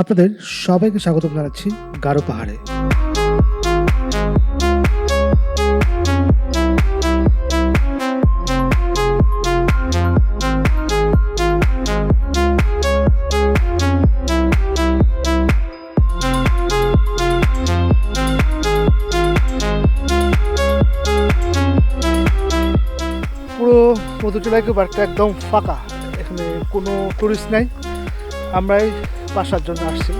আপনাদের সবাইকে স্বাগত জানাচ্ছি গারো পাহাড়ে। পুরো মধুচলাইকে পার্কটা একদম ফাঁকা। এখানে কোনো টুরিস্ট নাই। আমরাই বাসার জন্য আসছি।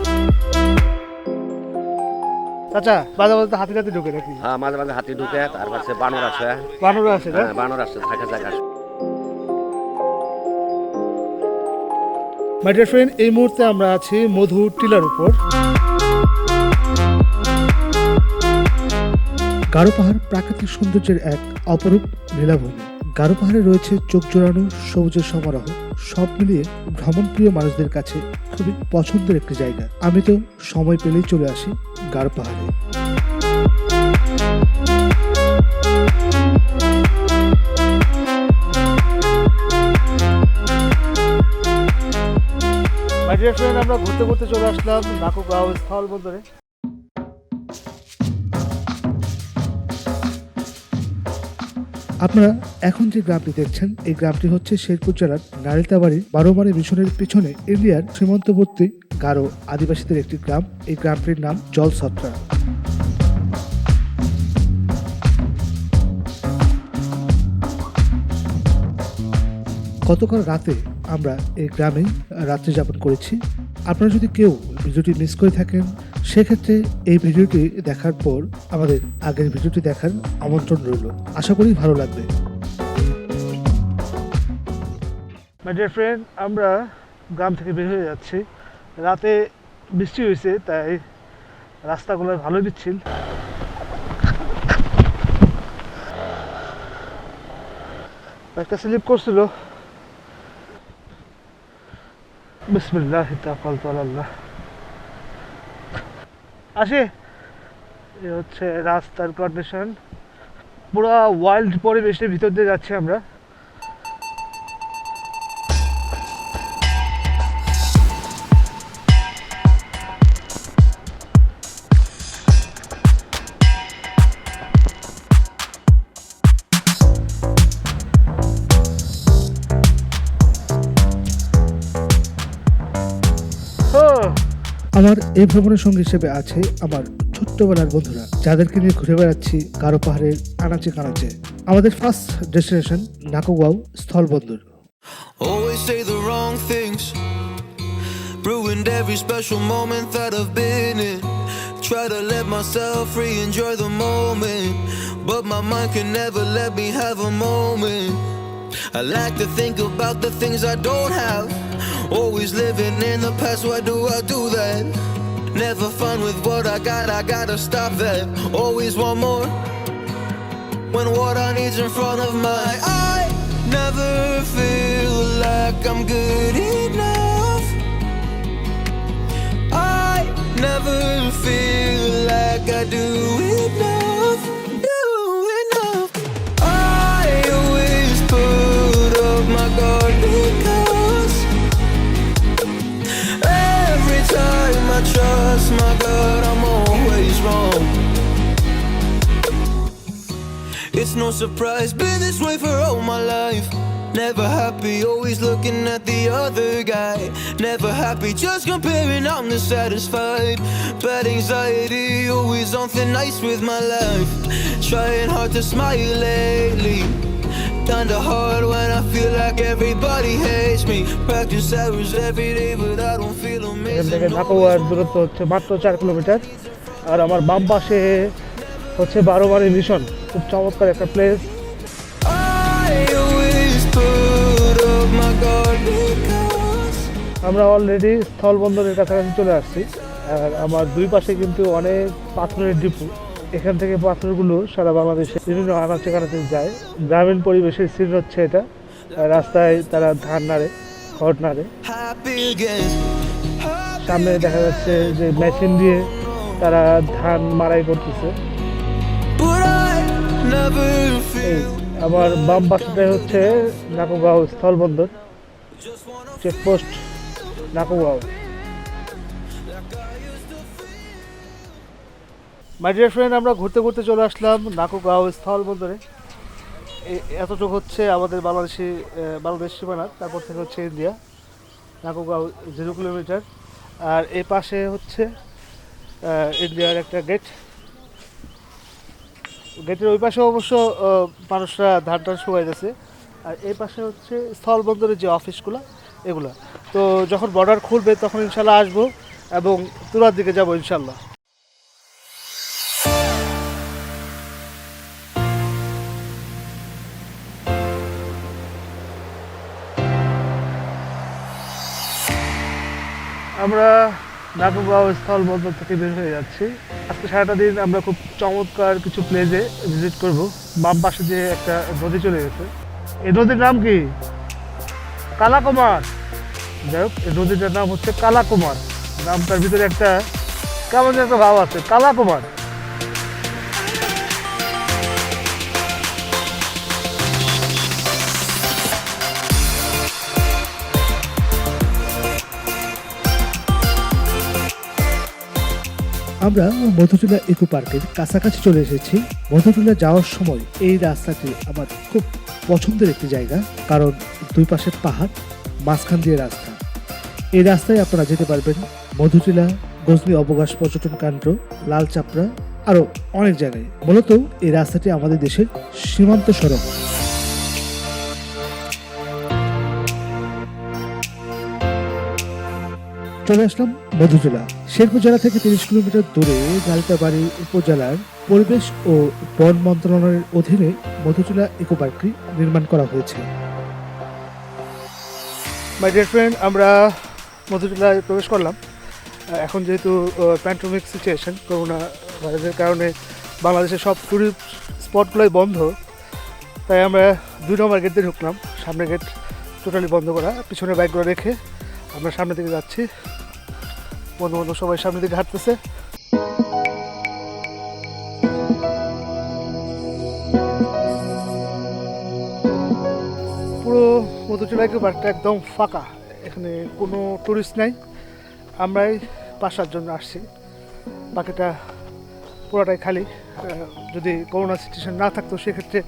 চাচা বাজা বাজাতে হাতি হাতি ঢুকে নাকি? হ্যাঁ মাঝে মাঝে হাতি ঢুকে তার পাশে বানর আছে। বানর আছে হ্যাঁ, বানর আছে থাকা জায়গা মাই ডিয়ার ফ্রেন্ড এই মুহূর্তে আমরা আছি মধু টিলার উপর। গারো পাহাড় প্রাকৃতিক সৌন্দর্যের এক অপরূপ লীলাভূমি। গারো পাহাড়ে রয়েছে চোখ জোড়ানো সবুজের সমারোহ। সব মিলিয়ে ভ্রমণপ্রিয় মানুষদের কাছে খুবই পছন্দের একটি জায়গা। আমি তো সময় পেলেই চলে আসি গার পাহাড়ে। আমরা ঘুরতে ঘুরতে চলে আসলাম নাকুগাঁও স্থল বন্দরে। আপনারা এখন যে গ্রামটি দেখছেন, এই গ্রামটি হচ্ছে শেরপুর জেলার নারিতাবাড়ি বারোমারি মিশনের পিছনে ইন্ডিয়ার সীমান্তবর্তী গারো আদিবাসীদের একটি গ্রাম। এই গ্রামটির নাম জলসত্রা গতকাল রাতে আমরা এই গ্রামে রাত্রি যাপন করেছি। আপনারা যদি কেউ ভিডিওটি মিস করে থাকেন সেক্ষেত্রে এই ভিডিওটি দেখার পর আমাদের আগের ভিডিওটি দেখার আমন্ত্রণ রইল। আশা করি ভালো লাগবে। ডিয়ার ফ্রেন্ড আমরা গ্রাম থেকে বের হয়ে যাচ্ছি। রাতে বৃষ্টি হয়েছে, তাই রাস্তাগুলো ভালো দিচ্ছিল একটা স্লিপ করছিল। বিসমিল্লাহ তাকালতু আল্লাহ আসি। এ হচ্ছে রাস্তার কন্ডিশন পুরো ওয়াইল্ড পরিবেশের ভিতর দিয়ে যাচ্ছি আমরা। আমার এই ভ্রমণের সঙ্গী হিসেবে আছে আমার ছোট্টবেলার বন্ধুরা যাদেরকে নিয়ে ঘুরে বেড়াচ্ছি গারো পাহাড়ের আনাচে কানাচে আমাদের ফার্স্ট ডেস্টিনেশন নাকোগাঁও স্থলবন্দর Always say the wrong things. Ruined every special moment that I've been in. Try to let myself free, enjoy the moment. But my mind can never let me have a moment. I like to think about the things I don't have. Always living in the past, why do I do that? Never fun with what I got, I gotta stop that. Always want more when what I need's in front of my eye. Never feel like I'm good enough. I never feel like I do enough. No surprise, been this way for all my life. Never happy, always looking at the other guy. Never happy, just comparing, I'm dissatisfied. Bad anxiety, always on thin ice with my life. Trying hard to smile lately. Kinda hard when I feel like everybody hates me. Practice hours every day, but I don't feel amazing. নাকোয়ার দূরত্ব হচ্ছে মাত্র চার kilometre আর আমার বাম পাশে হচ্ছে বারোবারি mission খুব চমৎকার একটা প্লেস. আমরা অলরেডি স্থলবন্দরের কাছাকাছি চলে আসছি। আর আমার দুই পাশে কিন্তু অনেক পাথরের ডিপু। এখান থেকে পাথরগুলো সারা বাংলাদেশে বিভিন্ন আনাচে কানাচে যায়। গ্রামীণ পরিবেশের সিন হচ্ছে এটা। রাস্তায় তারা ধান নাড়ে, খড় নাড়ে। সামনে দেখা যাচ্ছে যে মেশিন দিয়ে তারা ধান মারাই করতেছে। আমার বাম পাশটায় হচ্ছে নাকুগাঁও স্থলবন্দর checkpost Nakugaon. My dear friend আমরা ঘুরতে ঘুরতে চলে আসলাম নাকুগাঁও স্থল বন্দরে এ- এতটুকু হচ্ছে আমাদের বাংলাদেশি বাংলাদেশ সীমানা তারপর থেকে হচ্ছে ইন্ডিয়া নাকুগাঁও জিরো কিলোমিটার। আর এই পাশে হচ্ছে ইন্ডিয়ার একটা গেট গেটের ওই পাশে অবশ্য মানুষরা ধান টান শুকাই যাচ্ছে আর এই পাশে হচ্ছে স্থলবন্দরের যে অফিসগুলো, এগুলো। তো যখন বর্ডার খুলবে তখন ইনশাল্লাহ আসব এবং তুরার দিকে যাব ইনশাল্লাহ। নাটকগাঁও স্থল বন্দর থেকে বের হয়ে যাচ্ছি। আজকে সারাটা দিন আমরা খুব চমৎকার কিছু প্লেসে ভিজিট করব। বাম পাশে যে একটা নদী চলে গেছে। এই নদীর নাম কি? কালাকুমার। যাই হোক, এই নদীটার নাম হচ্ছে কালাকুমার। নামটার ভিতরে একটা কেমন একটা ভাব আছে, কালাকুমার। আমরা মধুটিলা ইকো পার্কের কাছাকাছি চলে এসেছি। মধুটিলা যাওয়ার সময় এই রাস্তাটি আমার খুব পছন্দের একটি জায়গা, কারণ দুই পাশে পাহাড়, মাঝখান দিয়ে রাস্তা। এই রাস্তায় আপনারা যেতে পারবেন মধুটিলা গজনি অবকাশ পর্যটন কেন্দ্র, লাল চাপড়া, আরও অনেক জায়গায়। মূলত এই রাস্তাটি আমাদের দেশের সীমান্ত সড়ক। চলে আসলাম মধুজেলা। শেরপুর জেলা থেকে তিরিশ কিলোমিটার দূরে গালতাবাড়ি উপজেলার পরিবেশ ও বন মন্ত্রণালয়ের অধীনে মধুজেলা ইকো পার্কটি নির্মাণ করা হয়েছে। মাই ডিয়ার ফ্রেন্ড আমরা মধুটিলায় প্রবেশ করলাম। এখন যেহেতু প্যান্ডমিক সিচুয়েশন করোনা ভাইরাসের কারণে বাংলাদেশের সব ট্যুরিস্ট স্পটগুলোই বন্ধ, তাই আমরা দুই নম্বর গেট দিয়ে ঢুকলাম। সামনের গেট টোটালি বন্ধ করা পিছনে বাইকগুলো রেখে আমরা সামনের দিকে যাচ্ছি। বন্ধু বান্ধব সবাই সামনের দিকে হাঁটতেছে। পুরো মধুচুলাইকে পার্কটা একদম ফাঁকা। এখানে কোনো টুরিস্ট নাই। আমরাই পাশার জন্য আসছি। বাকিটা পুরোটাই খালি। যদি করোনা সিচুয়েশন না থাকতো, সেক্ষেত্রে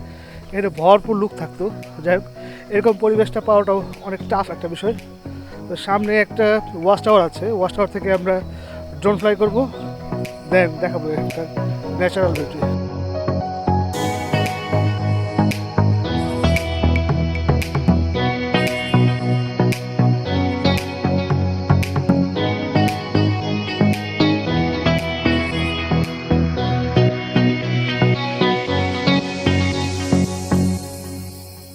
এখানে ভরপুর লুক থাকতো। যাই হোক, এরকম পরিবেশটা পাওয়াটাও অনেক টাফ একটা বিষয়। তো সামনে একটা ওয়াশ টাওয়ার আছে ওয়াশ টাওয়ার থেকে আমরা ড্রোন ফ্লাই করব, দেন দেখাবো একটা ন্যাচারাল বিউটি।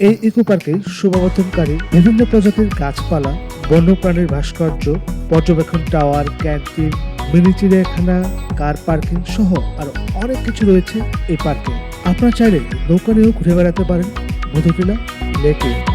এই ইকো পার্কে শোভাবর্ধনকারী বিভিন্ন প্রজাতির গাছপালা বন্যপ্রাণীর ভাস্কর্য, পর্যবেক্ষণ টাওয়ার, ক্যান্টিন, মিনি চিড়িয়াখানা, কার পার্কিং সহ আরও অনেক কিছু রয়েছে এই পার্কে। আপনারা চাইলে নৌকা নিয়েও ঘুরে বেড়াতে পারেন। মধুপিলা লেকে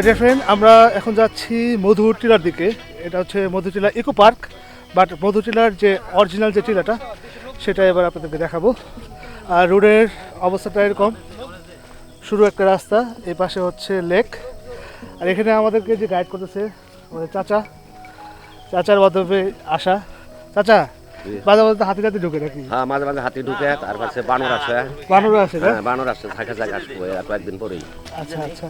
মাই ডিয়ার ফ্রেন্ড আমরা এখন যাচ্ছি মধুর টিলার দিকে। এটা হচ্ছে মধুটিলা ইকো পার্ক বাট মধুটিলার যে অরিজিনাল যে টিলাটা, সেটা এবার আপনাদেরকে দেখাবো। আর রোডের অবস্থাটা এরকম। শুরু একটা রাস্তা, এই পাশে হচ্ছে লেক আর এখানে আমাদেরকে যে গাইড করতেছে, আমাদের চাচা। চাচার মাধ্যমে আসা। চাচা মাঝে মাঝে হাতি হাতি ঢুকে নাকি? হ্যাঁ মাঝে মাঝে হাতি ঢুকে আর পাশে বানর আছে বানর আছে হ্যাঁ বানর আসছে থাকা জায়গা আসব আর কয়েকদিন পরেই। আচ্ছা আচ্ছা।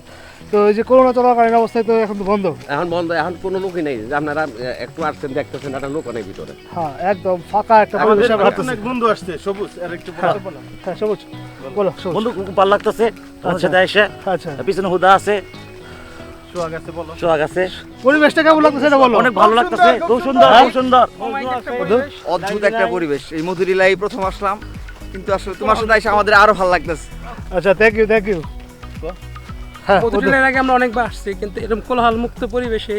তো এই যে করোনা চলাকালীন অবস্থায় তো এখন তো বন্ধ। এখন বন্ধ এখন কোনো লোকই নেই। আপনারা একটু আসছেন দেখতেছেন একটা লোক নেই ভিতরে। হ্যাঁ একদম ফাঁকা একটা পরিবেশে বন্ধু আসছে সবুজ আর একটু হ্যাঁ হ্যাঁ সবুজ। বলো সবুজ। বন্ধু খুব ভালো লাগতেছে তোমার আচ্ছা। সাথে এসে আচ্ছা। পিছনে হুদা আছে। পরিবেশটা কেমন লাগতেছে এটা বলো। অনেক ভালো লাগতেছে খুব সুন্দর খুব সুন্দর। অদ্ভুত একটা পরিবেশ। এই মধুরিলাই প্রথম আসলাম কিন্তু আসলে তোমার সাথে এসে আমাদের আরও ভালো লাগতেছে। আচ্ছা থ্যাংক ইউ থ্যাংক ইউ হ্যাঁ আগে আমরা অনেকবার আসছি কিন্তু এরকম কোলাহল মুক্ত পরিবেশে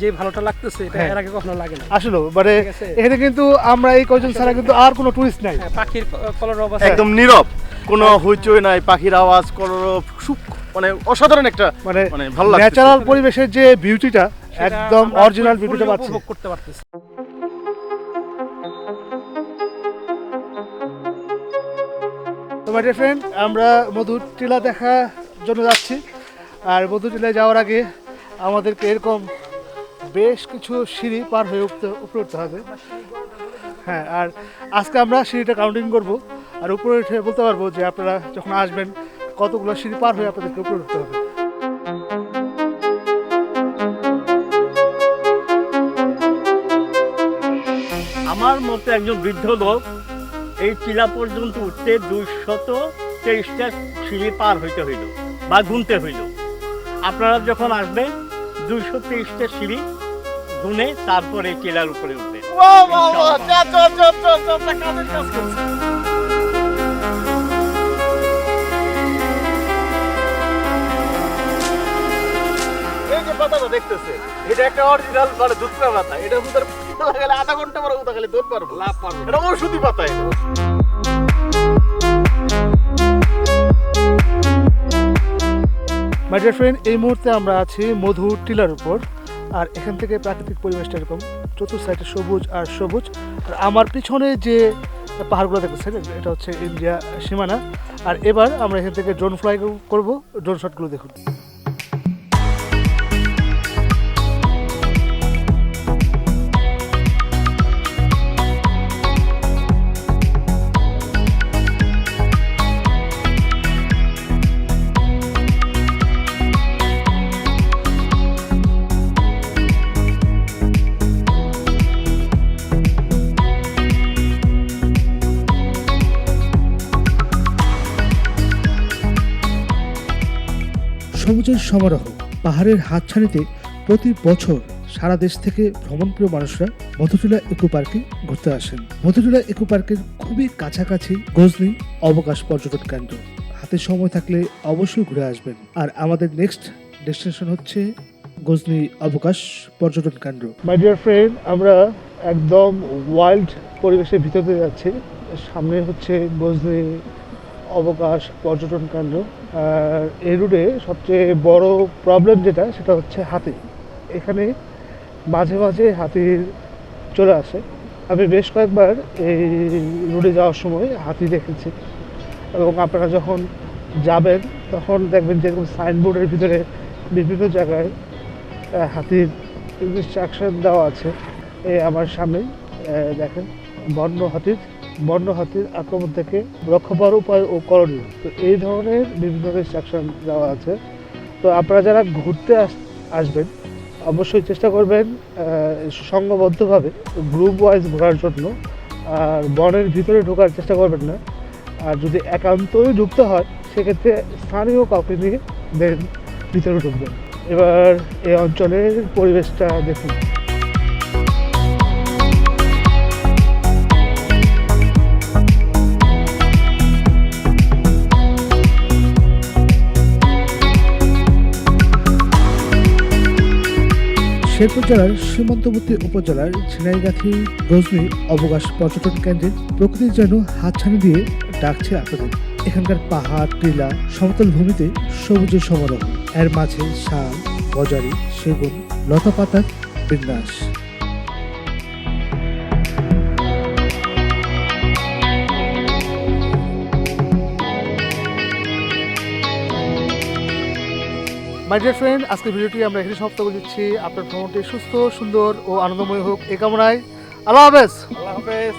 যে ভালোটা লাগতেছে এটা হ্যাঁ। এর আগে কখনো লাগে না আসলে মানে এখানে কিন্তু আমরা এই কয়জন ছাড়া কিন্তু আর কোনো টুরিস্ট নাই। হ্যাঁ, পাখির কলর অবস্থা একদম নীরব কোনো হইচই নাই পাখির আওয়াজ কলরব সুখ। মানে অসাধারণ একটা মানে মানে ভালো ন্যাচারাল পরিবেশের যে বিউটিটা একদম অরিজিনাল বিউটিটা পাচ্ছি। উপভোগ করতে পারতেছি। তো মাই ফ্রেন্ড আমরা মধুর টিলা দেখার জন্য যাচ্ছি। আর মধুর টিলায় যাওয়ার আগে আমাদেরকে এরকম বেশ কিছু সিঁড়ি পার হয়ে উঠতে উপরে উঠতে হবে। হ্যাঁ আর আজকে আমরা সিঁড়িটা কাউন্টিং করব। আর উপরে উঠে বলতে পারব যে আপনারা যখন আসবেন কতগুলো সিঁড়ি পার হয়ে আপনাদেরকে উপরে উঠতে হবে। আমার মতো একজন বৃদ্ধ লোক এই টিলা পর্যন্ত উঠতে দুইশত তেইশটা সিঁড়ি পার হইতে হইল বা গুনতে হইল। আপনারা যখন আসবেন দুইশো তেইশটা সিঁড়ি গুনে তারপরে এই টিলার উপরে উঠবেন পাতাটা দেখতেছে? এটা একটা অরিজিনাল মানে দুধটা পাতা। এটা হুদার লাগালে আধা ঘণ্টা পরে হুদা খালি দুধ পারব। লাভ পারব এটা ওষুধি পাতা এটা। মাই ডিয়ার ফ্রেন্ড এই মুহূর্তে আমরা আছি মধু টিলার উপর আর এখান থেকে প্রাকৃতিক পরিবেশটা এরকম চতুর্থ সাইডে সবুজ আর সবুজ। আর আমার পিছনে যে পাহাড়গুলো দেখতেছেন এটা হচ্ছে ইন্ডিয়া সীমানা। আর এবার আমরা এখান থেকে ড্রোন ফ্লাই করব ড্রোন শটগুলো দেখুন। সমারোহ। পাহাড়ের হাতছানিতে প্রতি বছর সারা দেশ থেকে ভ্রমণপ্রিয় মানুষরা মধুটিলা ইকো পার্কে ঘুরতে আসেন। মধুটিলা ইকো পার্কের খুবই কাছাকাছি গজনি অবকাশ পর্যটন কেন্দ্র। হাতে সময় থাকলে অবশ্যই ঘুরে আসবেন। আর আমাদের নেক্সট ডেস্টিনেশন হচ্ছে গজনি অবকাশ পর্যটন কেন্দ্র। মাই ডিয়ার ফ্রেন্ড আমরা একদম ওয়াইল্ড পরিবেশের ভিতরে যাচ্ছি। সামনে হচ্ছে গজনি অবকাশ, পর্যটন কেন্দ্র এই রুটে সবচেয়ে বড় প্রবলেম যেটা, সেটা হচ্ছে হাতি। এখানে মাঝে মাঝে হাতির চলে আসে। আমি বেশ কয়েকবার এই রুটে যাওয়ার সময় হাতি দেখেছি। এবং আপনারা যখন যাবেন, তখন দেখবেন যে এরকম সাইনবোর্ডের ভিতরে বিভিন্ন জায়গায় হাতির ইনস্ট্রাকশন দেওয়া আছে। এই আমার সামনে দেখেন, বন্য হাতির বন্য হাতির আক্রমণ থেকে রক্ষা পাওয়ার উপায় ও করণীয়। তো এই ধরনের বিভিন্ন ধরনের ইনস্ট্রাকশন দেওয়া আছে। তো আপনারা যারা ঘুরতে আস- আসবেন, অবশ্যই চেষ্টা করবেন সংঘবদ্ধভাবে গ্রুপ ওয়াইজ ঘোরার জন্য। আর বনের ভিতরে ঢোকার চেষ্টা করবেন না। আর যদি একান্তই ঢুকতে হয় সেক্ষেত্রে স্থানীয় কাউকে নিয়ে দেন ভিতরে ঢুকবেন। এবার এই অঞ্চলের পরিবেশটা দেখুন। শেরপুর জেলার সীমান্তবর্তী উপজেলার ঝিনাইগাথি গজনি অবকাশ পর্যটন কেন্দ্রের প্রকৃতির যেন হাতছানি দিয়ে ডাকছে আপনাদের এখানকার পাহাড়, টিলা, সমতল ভূমিতে সবুজের সমারোহ। এর মাঝে শাল গজারি সেগুন লতা পাতার বিন্যাস। মাই ডিয়ার ফ্রেন্ড আজকের ভিডিওটি আমরা এখানে সমাপ্ত করে দিচ্ছি। আপনার ভ্রমণটি সুস্থ, সুন্দর ও আনন্দময় হোক। এ কামনায় আল্লাহ হাফেজ। আল্লাহ হাফেজ।